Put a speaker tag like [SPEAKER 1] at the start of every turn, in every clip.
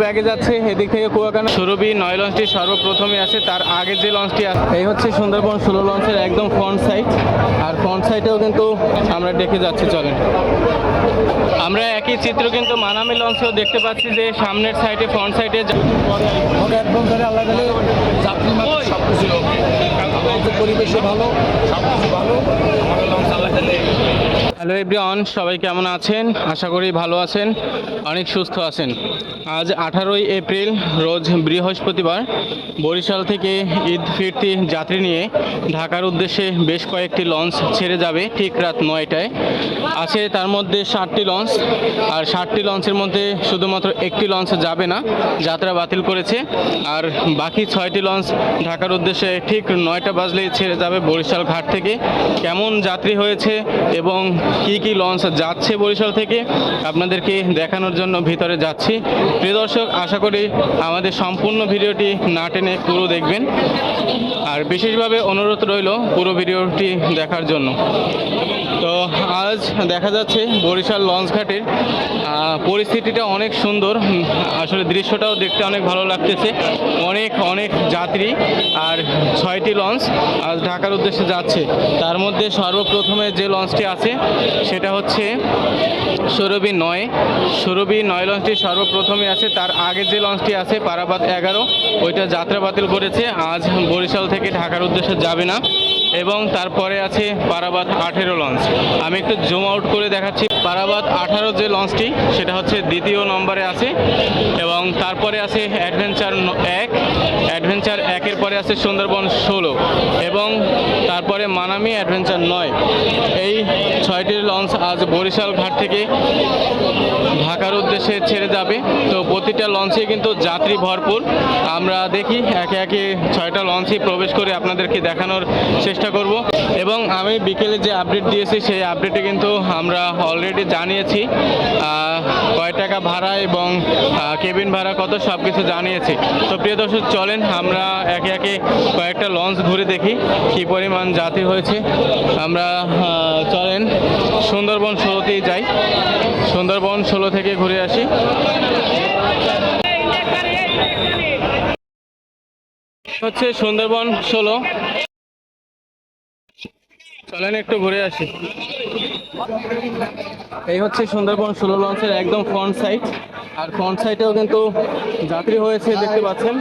[SPEAKER 1] ব্যাগে যাচ্ছে এদিক থেকে কুয়াকানা। সুরভি নয় লঞ্চটি সর্বপ্রথমে আছে তার আগে যে লঞ্চটি আছে এই হচ্ছে সুন্দরবন ষোলো লঞ্চের একদম ফ্রন্ট সাইড আর ফ্রন্ট সাইডেও কিন্তু আমরা দেখে যাচ্ছি চলেন। আমরা একই চিত্র কিন্তু মানামি লঞ্চেও দেখতে পাচ্ছি যে সামনের সাইডে ফ্রন্ট সাইডে
[SPEAKER 2] অ্যাডভেঞ্চারে আলাদা যাত্রী সব কিছু পরিবেশও ভালো সব কিছু ভালো আমাদের লঞ্চ আল্লাহ
[SPEAKER 1] হ্যালো এভরিওয়ান সবাই কেমন আছেন? আশা করি ভালো আছেন অনেক সুস্থ আছেন। আজ আঠারোই এপ্রিল, রোজ বৃহস্পতিবার, বরিশাল থেকে ঈদ ফিরতি যাত্রী নিয়ে ঢাকার উদ্দেশ্যে বেশ কয়েকটি লঞ্চ ছেড়ে যাবে ঠিক রাত নয়টায়। আছে তার মধ্যে ষাটটি লঞ্চ, আর ষাটটি লঞ্চের মধ্যে শুধুমাত্র একটি লঞ্চ যাবে না, যাত্রা বাতিল করেছে। আর বাকি ছয়টি লঞ্চ ঢাকার উদ্দেশ্যে ঠিক নয়টা বাজলেই ছেড়ে যাবে বরিশাল ঘাট থেকে। কেমন যাত্রী হয়েছে এবং কি কি লঞ্চ যাচ্ছে বরিশাল থেকে, আপনাদেরকে দেখানোর জন্য ভিতরে যাচ্ছি। প্রিয় দর্শক, আশা করি আমাদের সম্পূর্ণ ভিডিওটি না টেনে পুরো দেখবেন। আর বিশেষভাবে অনুরোধ রইল পুরো ভিডিওটি দেখার জন্য। তো আজ দেখা যাচ্ছে বরিশাল লঞ্চ ঘাটের আহ, পরিস্থিতিটা অনেক সুন্দর। আসলে দৃশ্যটাও দেখতে অনেক ভালো লাগতেছে। অনেক অনেক যাত্রী আর ছয়টি লঞ্চ আজ ঢাকার উদ্দেশ্যে যাচ্ছে। তার মধ্যে সর্বপ্রথমে যে লঞ্চটি আছে সেটা হচ্ছে সুরভি নয়। সুরভি নয় লঞ্চটি সর্বপ্রথমে আছে। তার আগে যে লঞ্চটি আছে পারাবাদ এগারো ওইটা যাত্রা বাতিল করেছে। আজ বরিশাল থেকে ঢাকার উদ্দেশ্যে যাবে না। এবং তারপরে আছে পারাবাদ আঠেরো লঞ্চ। আমি একটু জুম আউট করে দেখাচ্ছি। পারাবাদ আঠারো যে লঞ্চটি, সেটা হচ্ছে দ্বিতীয় নম্বরে আছে এবং তারপরে আছে অ্যাডভেঞ্চার এক অ্যাডভেঞ্চার একের পরে আছে সুন্দরবন ষোলো এবং তারপরে মানামি অ্যাডভেঞ্চার নয়। এই ছয়টি লঞ্চ আজ বরিশাল ঘাট থেকে ঢাকার উদ্দেশ্যে ছেড়ে যাবে। তো প্রতিটা লঞ্চে কিন্তু যাত্রী ভরপুর। আমরা দেখি একে একে ছয়টা লঞ্চে প্রবেশ করে আপনাদেরকে দেখানোর চেষ্টা করব এবং আমি বিকেলে যে আপডেট দিয়েছি, সেই আপডেটে কিন্তু আমরা অলরেডি জানিয়েছি কয় টাকা ভাড়া এবং কেবিন ভাড়া কত সব কিছু জানিয়েছি। তো প্রিয় দর্শক, চলেন আমরা একে একে কয়েকটা লঞ্চ ঘুরে দেখি, কি পরিমাণ যাত্রী হয়েছে। আমরা চলেন সুন্দরবন ষোলোতেই যাই। সুন্দরবন ষোলো থেকে ঘুরে আসি। হচ্ছে সুন্দরবন ষোলো। চলেন একটু ঘুরে আসি। এই হচ্ছে সুন্দরবন ষোলো লঞ্চের একদম ফ্রন্ট সাইড আর ফ্রন্ট সাইডেও কিন্তু যাত্রী হয়েছে, দেখতে পাচ্ছেন।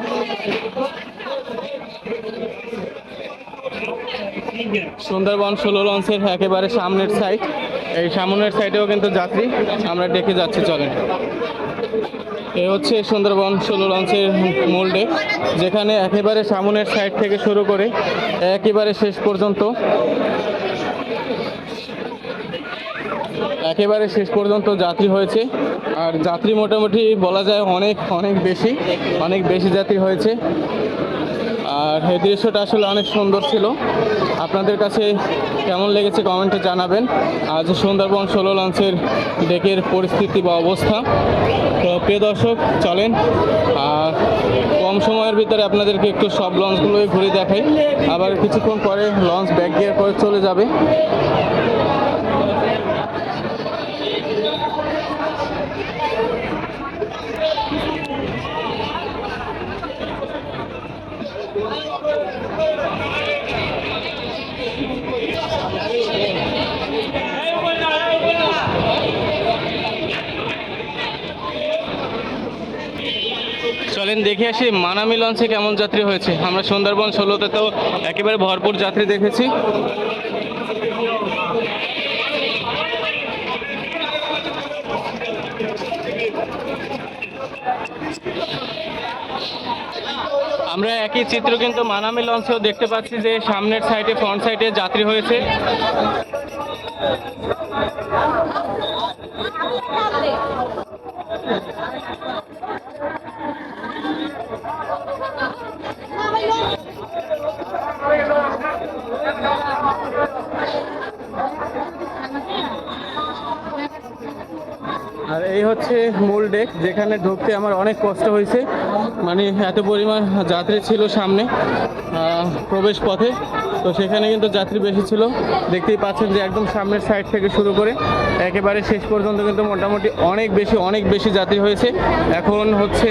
[SPEAKER 1] সুন্দরবন ষোলো লঞ্চের একেবারে সামনের সাইড এই সামনের সাইডেও কিন্তু যাত্রী। আমরা ডেকে যাচ্ছি, চলেন। এ হচ্ছে সুন্দরবন ষোলো লঞ্চের মূল ডেক যেখানে একেবারে সামনের সাইড থেকে শুরু করে একেবারে শেষ পর্যন্ত। একেবারে শেষ পর্যন্ত যাত্রী হয়েছে। আর যাত্রী মোটামুটি বলা যায় অনেক অনেক বেশি অনেক বেশি যাত্রী হয়েছে। আর এই দৃশ্যটা আসলে অনেক সুন্দর ছিল। আপনাদের কাছে কেমন লেগেছে কমেন্টে জানাবেন। আজ সুন্দরবন ষোলো লঞ্চের ডেকের পরিস্থিতি বা অবস্থা। তো প্রিয় দর্শক, চলেন। আর কম সময়ের ভিতরে আপনাদেরকে একটু সব লঞ্চগুলোই ঘুরে দেখাই। আবার কিছুক্ষণ পরে লঞ্চ ব্যাক গিয়ার করে চলে যাবে চলেন দেখে আসি মানামি লঞ্চে কেমন যাত্রী হয়েছে? আমরা সুন্দরবন ষোলোতে তো একেবারে ভরপুর যাত্রী দেখেছি। আমরা একই চিত্র কিন্তু মানামি লঞ্চেও দেখতে পাচ্ছি যে সামনের সাইডে, ফ্রন্ট সাইডে যাত্রী হয়েছে আর এই হচ্ছে মূল ডেক যেখানে ঢুকতে আমার অনেক কষ্ট হয়েছে। মানে এত পরিমাণ যাত্রী ছিল সামনে প্রবেশ পথে। তো সেখানে কিন্তু যাত্রী বেশি ছিল। দেখতেই পাচ্ছেন যে একদম সামনের সাইড থেকে শুরু করে একেবারে শেষ পর্যন্ত কিন্তু মোটামুটি অনেক বেশি অনেক বেশি যাত্রী হয়েছে। এখন হচ্ছে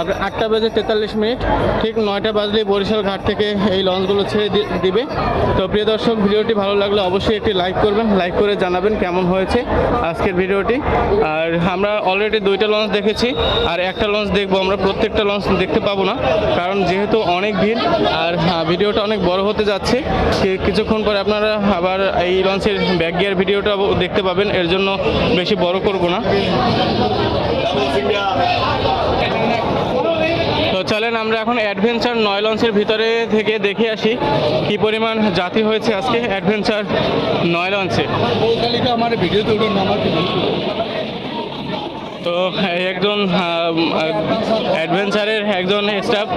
[SPEAKER 1] আপনার আটটা বাজে তেতাল্লিশ মিনিট। ঠিক নয়টা বাজলে বরিশাল ঘাট থেকে এই লঞ্চগুলো ছেড়ে দিবে। তো প্রিয় দর্শক, ভিডিওটি ভালো লাগলে অবশ্যই একটি লাইক করবেন। লাইক করে জানাবেন কেমন হয়েছে আজকের ভিডিওটি। আর আমরা অলরেডি দুইটা লঞ্চ দেখেছি, আর একটা লঞ্চ দেখব। আমরা প্রত্যেকটা লঞ্চ দেখতে পাবো না, কারণ যেহেতু অনেক ভিড়, আর ভিডিওটা অনেক বড় হতে যাচ্ছে। কিছুক্ষণ পরে আপনারা আবার এই লঞ্চের ব্যাক গিয়ার ভিডিওটা দেখতে পাবেন। এর জন্য বেশি বড় করব না। তো চলেন আমরা এখন অ্যাডভেঞ্চার নয় লঞ্চের ভিতরে থেকে দেখে আসি কি পরিমাণ জাতি হয়েছে আজকে অ্যাডভেঞ্চার নয় লঞ্চে
[SPEAKER 2] আমার ভিডিও আমার
[SPEAKER 1] তো একজন অ্যাডভেঞ্চারের একজন স্টাফ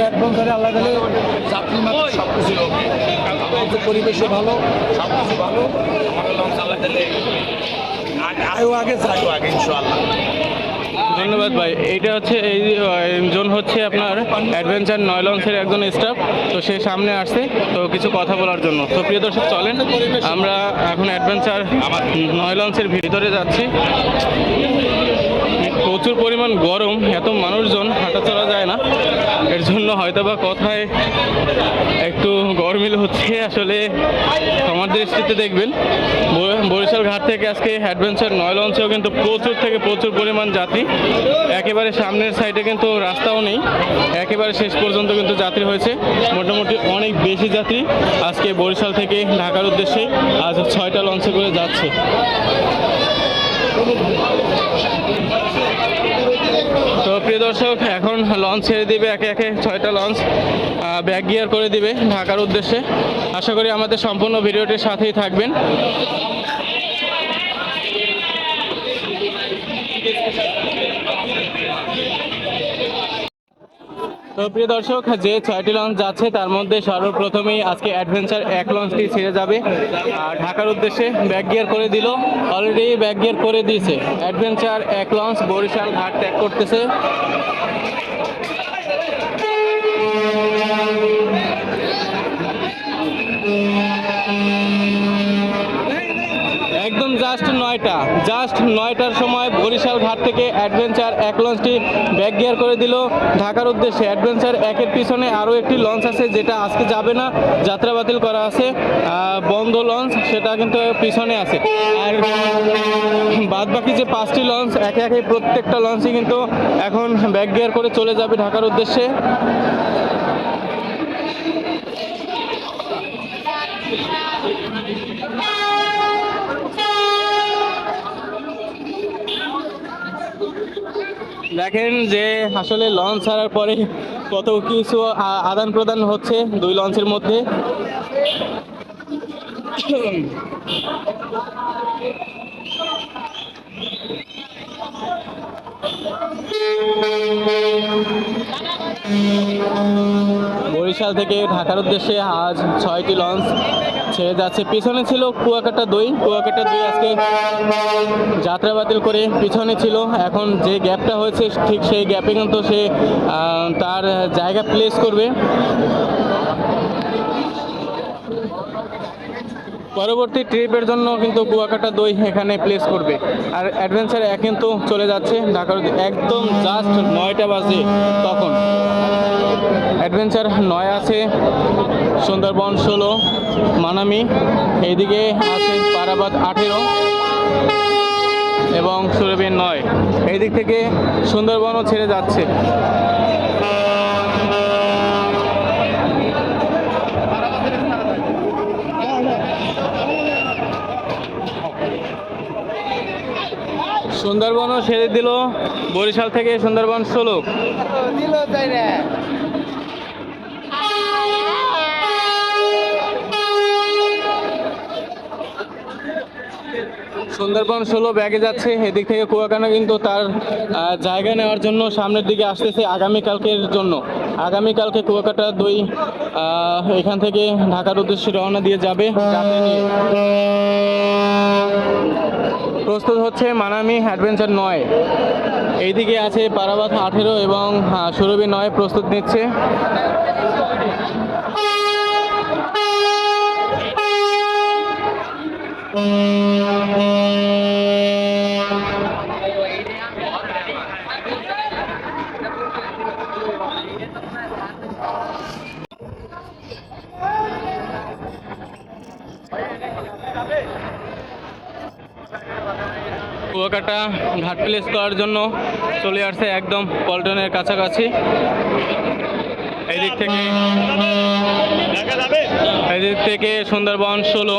[SPEAKER 2] অ্যাডভেঞ্চারে আল্লাহ গেলে যাত্রী মাত্র সব কিছু পরিবেশও ভালো সব কিছু ভালো। আমার লঞ্চ আল্লাহ গেলে আয়ও আগে যাইও আগে ইনশাআল্লাহ।
[SPEAKER 1] ধন্যবাদ ভাই। এটা হচ্ছে এই জন হচ্ছে আপনার অ্যাডভেঞ্চার নয় লঞ্চের একজন স্টাফ, তো সে সামনে আসছে, তো কিছু কথা বলার জন্য। তো প্রিয় দর্শক, চলেন, আমরা এখন অ্যাডভেঞ্চার নয় লঞ্চের ভিতরে যাচ্ছি। প্রচুর পরিমাণ গরম, এত মানুষজন হাঁটা চলা যায় না। এর জন্য হয়তো বা কথায় একটু গরমিল হচ্ছে আসলে আমার দৃষ্টিতে দেখবেন। বরিশাল ঘাট থেকে আজকে অ্যাডভেঞ্চার নয় লঞ্চেও কিন্তু প্রচুর থেকে প্রচুর পরিমাণ যাত্রী। একেবারে সামনের সাইডে কিন্তু রাস্তাও নেই। একেবারে শেষ পর্যন্ত কিন্তু যাত্রী হয়েছে। মোটামুটি অনেক বেশি যাত্রী আজকে বরিশাল থেকে ঢাকার উদ্দেশ্যে আজ ছয়টা লঞ্চে করে যাচ্ছে তো প্রিয় দর্শক, এখন লঞ্চ ছেড়ে দিবে একে একে ছয়টা লঞ্চ ব্যাক গিয়ার করে দিবে ঢাকার উদ্দেশ্যে। আশা করি আমাদের সম্পূর্ণ ভিডিওটির সাথেই থাকবেন। তো প্রিয় দর্শক, যে ছয়টি লঞ্চ যাচ্ছে তার মধ্যে সর্বপ্রথমেই আজকে অ্যাডভেঞ্চার এক লঞ্চটি ছেড়ে যাবে। আর ঢাকার উদ্দেশ্যে ব্যাক গিয়ার করে দিল। অলরেডি ব্যাক গিয়ার করে দিয়েছে। অ্যাডভেঞ্চার এক লঞ্চ বরিশাল ঘাট ত্যাগ করতেছে। নয়টা। জাস্ট নয়টার সময় বরিশাল ঘাট থেকে অ্যাডভেঞ্চার এক লঞ্চটি ব্যাক গিয়ার করে দিল। ঢাকার উদ্দেশ্যে অ্যাডভেঞ্চার একের পিছনে আরও একটি লঞ্চ আছে, যেটা আজকে যাবে না, যাত্রা বাতিল করা আছে। বন্ধ লঞ্চ, সেটা কিন্তু পিছনে আছে। আর বাদ বাকি যে পাঁচটি লঞ্চ, একে একে প্রত্যেকটা লঞ্চই কিন্তু এখন ব্যাক গিয়ার করে চলে যাবে ঢাকার উদ্দেশ্যে। দেখেন যে আসলে লঞ্চ ছাড়ার পরে কত কিছু আদান প্রদান হচ্ছে দুই লঞ্চের মধ্যে। বরিশাল থেকে ঢাকার উদ্দেশ্যে আজ ছয়টি লঞ্চ ছেড়ে যাচ্ছে। পিছনে ছিল কুয়াকাটা দই। কুয়াকাটা দই আজকে যাত্রা বাতিল করে পিছনে ছিল। এখন যে গ্যাপটা হয়েছে, ঠিক সেই গ্যাপে কিন্তু সে তার জায়গা প্লেস করবে। পরবর্তী ট্রিপের জন্য কিন্তু কুয়াকাটা দই এখানে প্লেস করবে। আর অ্যাডভেঞ্চার এক কিন্তু চলে যাচ্ছে। ঢাকার একদম জাস্ট নয়টা বাজে তখন। অ্যাডভেঞ্চার নয় আছে। সুন্দরবন ষোলো, মানামি, এইদিকে আছে পারাবাদ আঠেরো এবং সুরবিন নয়। এই দিক থেকে সুন্দরবনও ছেড়ে যাচ্ছে। সুন্দরবনও ছেড়ে দিল। বরিশাল থেকে সুন্দরবন ষোলো। সুন্দরবন ষোলো ব্যাগে যাচ্ছে। এদিক থেকে কুয়াকানা কিন্তু তার জায়গা নেওয়ার জন্য সামনের দিকে আসতেছে আগামীকালকের জন্য। আগামীকালকে কুয়াকাটা দুই এখান থেকে ঢাকার উদ্দেশ্যে রওনা দিয়ে যাবে। প্রস্তুত হচ্ছে মানামি অ্যাডভেঞ্চার নয়। এইদিকে আছে পারাবাত আঠেরো এবং সুরভি নয় প্রস্তুত নিচ্ছে। কুয়াকাটা ঘাট প্লেস করার জন্য চলে আসছে একদম পল্টনের কাছাকাছি। এদিক থেকে এদিক থেকে সুন্দরবন ষোলো।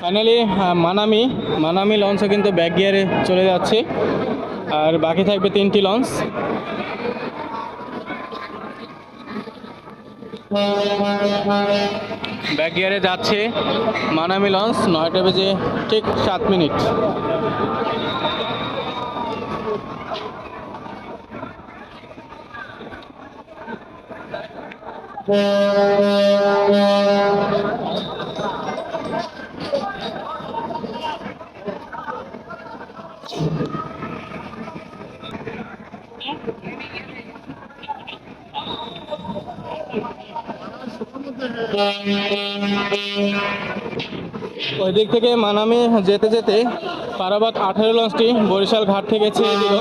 [SPEAKER 1] ফাইনালি মানামি মানামি লঞ্চও কিন্তু ব্যাক গিয়ারে চলে যাচ্ছে। আর বাকি থাকবে তিনটি লঞ্চ ব্যাক গিয়ারে যাচ্ছে মানামি লঞ্চ নয়টা বেজে ঠিক সাত মিনিট। ওই দিক থেকে মানামে যেতে যেতে পারাবাদ আঠারো লঞ্চটি বরিশাল ঘাট থেকে ছেড়ে দিল।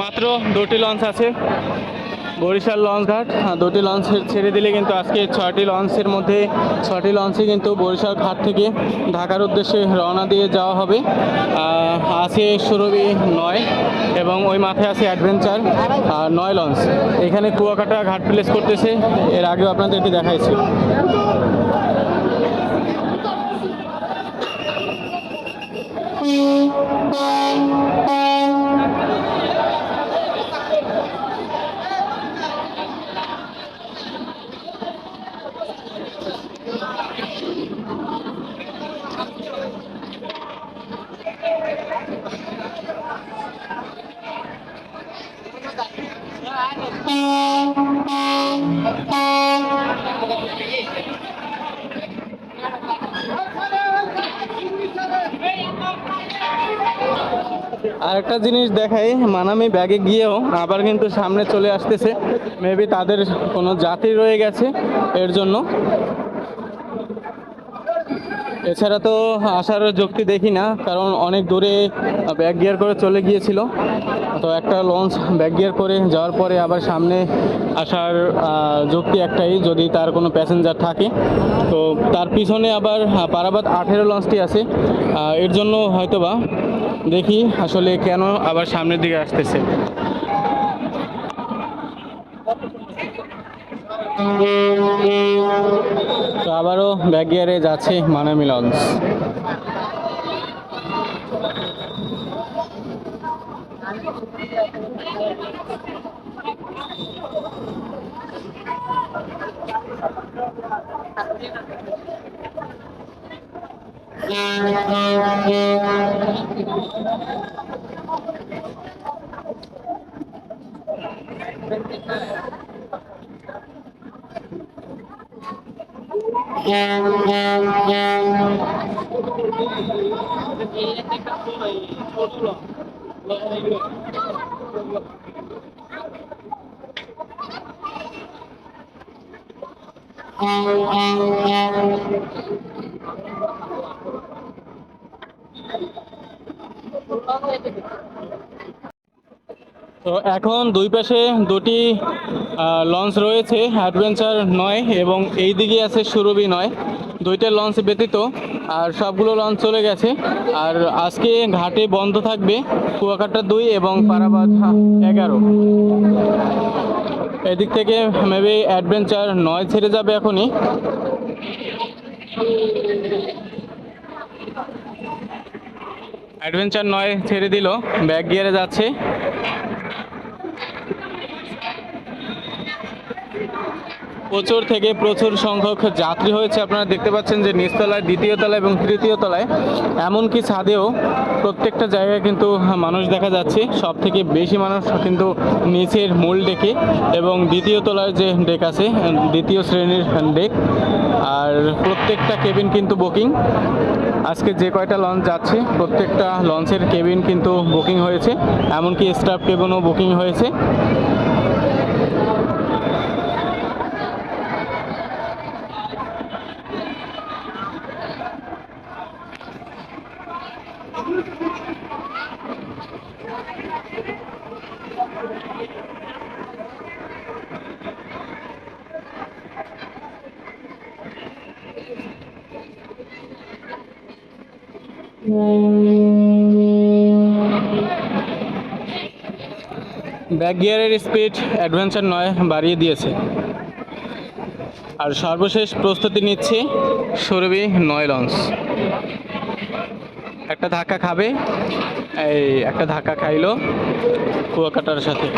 [SPEAKER 1] মাত্র দুটি লঞ্চ আছে। বরিশাল লঞ্চ ঘাট। হ্যাঁ, দুটি লঞ্চ ছেড়ে দিলে কিন্তু আজকে ছয়টি লঞ্চের মধ্যে ছয়টি লঞ্চে কিন্তু বরিশাল ঘাট থেকে ঢাকার উদ্দেশ্যে রওনা দিয়ে যাওয়া হবে। আছে সুরভি নয় এবং ওই মাথায় আছে অ্যাডভেঞ্চার আর নয় লঞ্চ এখানে কুয়াকাটা ঘাট প্লেস করতেছে। এর আগেও আপনাদেরকে দেখাইছি। আর জিনিস দেখাই, মানামি ব্যাগে গিয়েও আবার কিন্তু সামনে চলে আসতেছে। মেবি তাদের কোনো জাতি রয়ে গেছে এর জন্য। এছাড়া তো আসার যুক্তি দেখি না, কারণ অনেক দূরে ব্যাক গিয়ার করে চলে গিয়েছিল। তো একটা লঞ্চ ব্যাক গিয়ার করে যাওয়ার পরে আবার সামনে আসার যুক্তি একটাই, যদি তার কোনো প্যাসেঞ্জার থাকে। তো তার পিছনে আবার পারাবাদ আঠেরো লঞ্চটি আছে এর জন্য হয়তোবা দেখি আসলে কেন আবার সামনের দিকে আসতেছে। তো আবারও ব্যাক গিয়ারে যাচ্ছে মানামি লঞ্চ তো এখন দুই পাশে দুটি লঞ্চ রয়েছে অ্যাডভেঞ্চার নয় এবং এই দিকে আছে সুরভি নয়। দুইটা লঞ্চ ব্যতীত আর সবগুলো লঞ্চ চলে গেছে। আর আজকে ঘাটে বন্ধ থাকবে কুয়াকাটা দুই এবং পারাবাদ এগারো। এদিক থেকে মেবি অ্যাডভেঞ্চার নয় ছেড়ে যাবে এখনই। অ্যাডভেঞ্চার নয় ছেড়ে দিল ব্যাক গিয়ারে যাচ্ছে। প্রচুর থেকে প্রচুর সংখ্যক যাত্রী হয়েছে, আপনারা দেখতে পাচ্ছেন যে নিচতলায়, দ্বিতীয় তলায় এবং তৃতীয় তলায়। এমনকি ছাদেও প্রত্যেকটা জায়গায় কিন্তু মানুষ দেখা যাচ্ছে সব থেকে বেশি মানুষ কিন্তু নিচের মূল ডেকে এবং দ্বিতীয় তলার যে ডেক আছে, দ্বিতীয় শ্রেণির ডেক আর প্রত্যেকটা কেবিন কিন্তু বুকিং। আজকে যে কয়টা লঞ্চ যাচ্ছে, প্রত্যেকটা লঞ্চের কেবিন কিন্তু বুকিং হয়েছে। এমনকি স্টাফ কেবিনও বুকিং হয়েছে। ব্যাক গিয়ারের স্পিড অ্যাডভেঞ্চার নয়, বাড়িয়ে দিয়েছে। আর সর্বশেষ প্রস্তুতি নিচ্ছে, সুরভি নয় লঞ্চ একটা ধাক্কা খাবে, এই একটা ধাক্কা খাইলো কুয়াকাটার সাথে।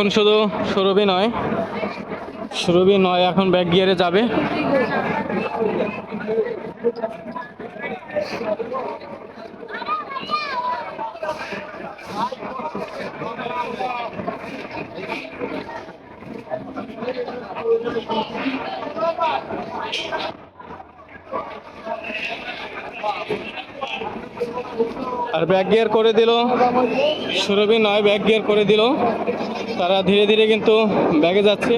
[SPEAKER 1] এখন শুধু সুরভি নয়। সুরভি নয়, এখন ব্যাক গিয়ারে যাবে। আর ব্যাক গিয়ার করে দিল। সুরভি নয় ব্যাক গিয়ার করে দিল। তারা ধীরে ধীরে কিন্তু ব্যাগে যাচ্ছে।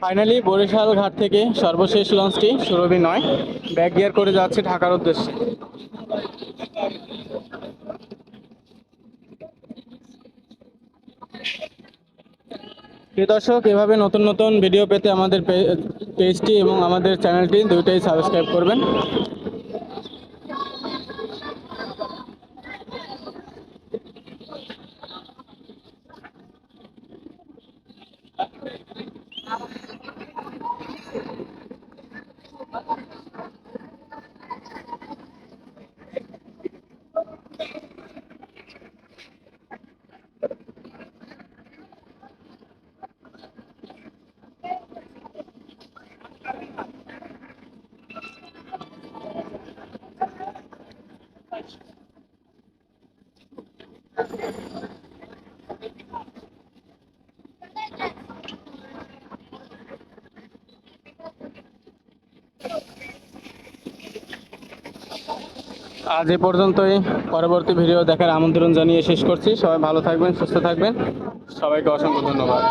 [SPEAKER 1] ফাইনালি বরিশাল ঘাট থেকে সর্বশেষ লঞ্চটি সুরভি নয়। ব্যাক গিয়ার করে যাচ্ছে ঢাকার উদ্দেশ্যে। প্রিয় দর্শক, এভাবে নতুন নতুন ভিডিও পেতে আমাদের পেজটি এবং আমাদের চ্যানেলটি দুইটাই সাবস্ক্রাইব করবেন। আজ এ পর্যন্তই। পরবর্তী ভিডিও দেখার আমন্ত্রণ জানিয়ে শেষ করছি। সবাই ভালো থাকবেন, সুস্থ থাকবেন। সবাইকে অসংখ্য ধন্যবাদ।